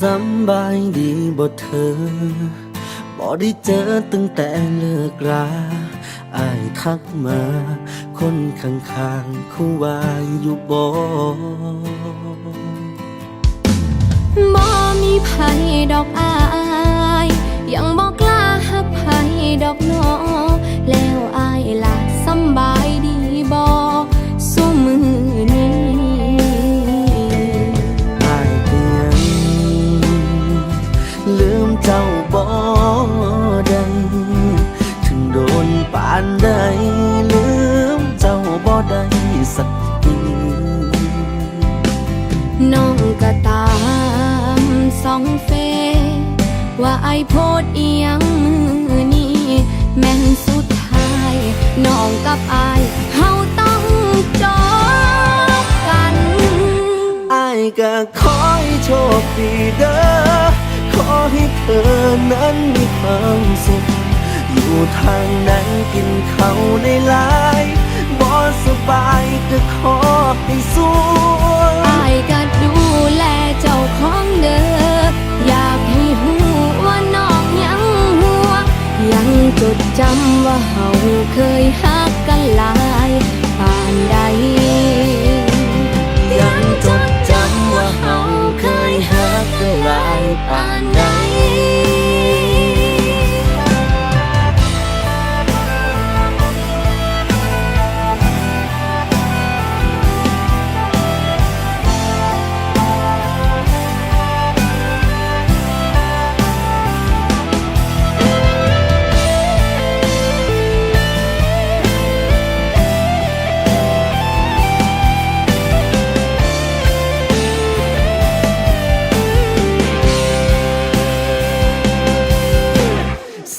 สำบายดีบ่เธอ บ่ได้เจอตั้งแต่เลิกราอายทักมา คนข้างๆเขาว่าอยู่บ่บ่มีไผดอกอาย ยังบอกกล้าหักไผดอก ว่าไอโพดเอียงมือนี้แม่นสุดท้ายน้องกับอายเฮาต้องจบกันอายก็ขอให้โชคดีเด้อขอให้เธอนั้นมีความสุขอยู่ทางนั้นกินเขาวได้หลายบ่สบายก็ขอให้สู้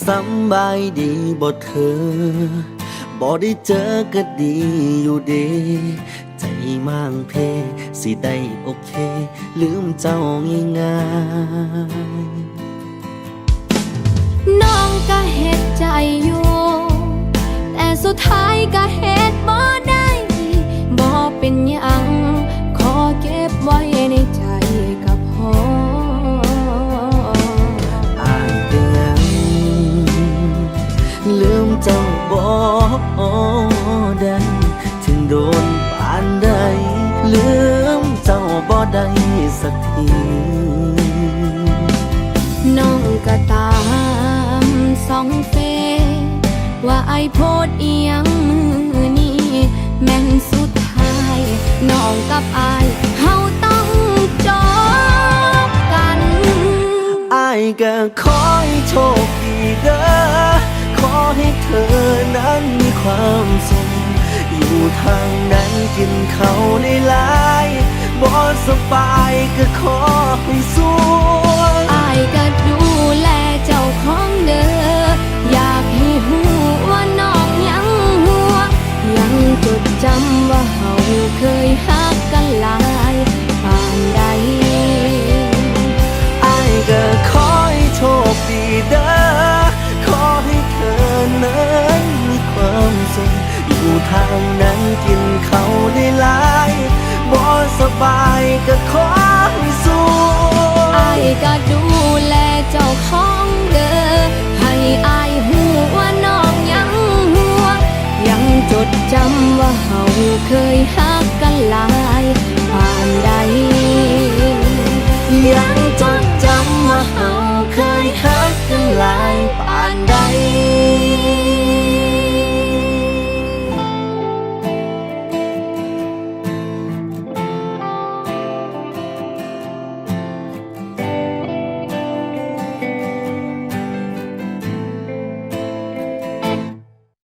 สำบายดีบ่เธอบ่ได้เจอก็ดีอยู่ดี ใจมั่งเพ สิได้โอเค ลืมเจ้าง่ายน้องก็เหตุใจอยู่ แต่สุดท้ายก็เฮ็ด ได้ถึงโดนปานใดลืมเจ้าบ่ได้สักทีน้องก็ตามสองเฟ ว่าไอายโพดเอียงมือนี้แม่นสุดท้ายน้องกับอายเฮาต้องจบกันอายก็ขอให้โชคดีเด้อ ขอให้เธอนั้นมีความสุขอยู่ทางนั้นกินเขาได้หลายบ่สบายก็ขอให้สู้ ทางนั้นกินเขาได้หลายบ่สบายก็ขอให้สู้อายก็ดูแลเจ้าของเด้อให้อายหูว่าน้องยังหัว ยังจดจำว่าเฮาเคยฮักกันหลายปานใด ยังจดจำว่าเฮาเคยหักกันหลาย